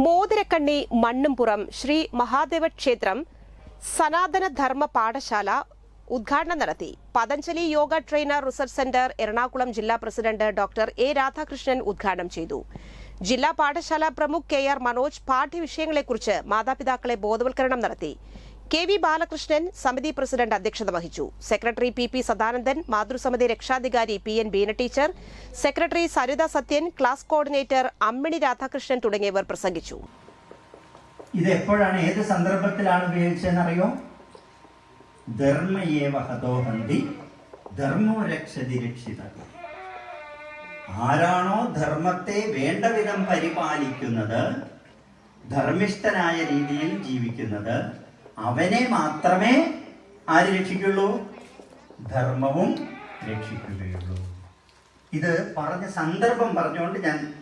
ചിറയക്കണ്ണി മണ്ണുംപുറം ശ്രീ മഹാദേവ ക്ഷേത്രം സനാതനധർമ്മ പാഠശാല ഉദ്ഘാടനം നടത്തി. Patanjali yoga trainer research centre Ernakulam ജില്ലാ പ്രസിഡന്റ് ഡോക്ടർ എ രാധാകൃഷ്ണൻ ഉദ്ഘാടനം ചെയ്തു. ജില്ലാ പാഠശാല പ്രമുഖ് കെ ആർ മനോജ് പാഠ്യവിഷയങ്ങളെക്കുറിച്ച് മാതാപിതാക്കളെ ബോധവൽക്കരണം നടത്തി. കെ വി ബാലകൃഷ്ണൻ സമിതി പ്രസിഡന്റ് അധ്യക്ഷത വഹിച്ചു. സെക്രട്ടറി പി പി സദാനന്ദൻ മാതൃസമിതി രക്ഷാധികാരി P N Beena teacher secretary Saritha Sathyan class coordinator Ammini Radhakrishnan തുടങ്ങിയവർ പ്രസംഗിച്ചു. ഇത് എപ്പോഴാണ് ഏത് സന്ദർഭത്തിലാണ് ഉപയോഗിച്ചതെന്നറിയോ? ആരാണോ ധർമ്മത്തെ വേണ്ട വിധം പരിപാലിക്കുന്നത് ധർമ്മിഷ്ഠനായ രീതിയിൽ ജീവിക്കുന്നത് അവനെ മാത്രമേ ആര് രക്ഷിക്കുള്ളൂ ധർമ്മവും രക്ഷിക്കുകയുള്ളൂ. ഇത് പറഞ്ഞ സന്ദർഭം പറഞ്ഞുകൊണ്ട് ഞാൻ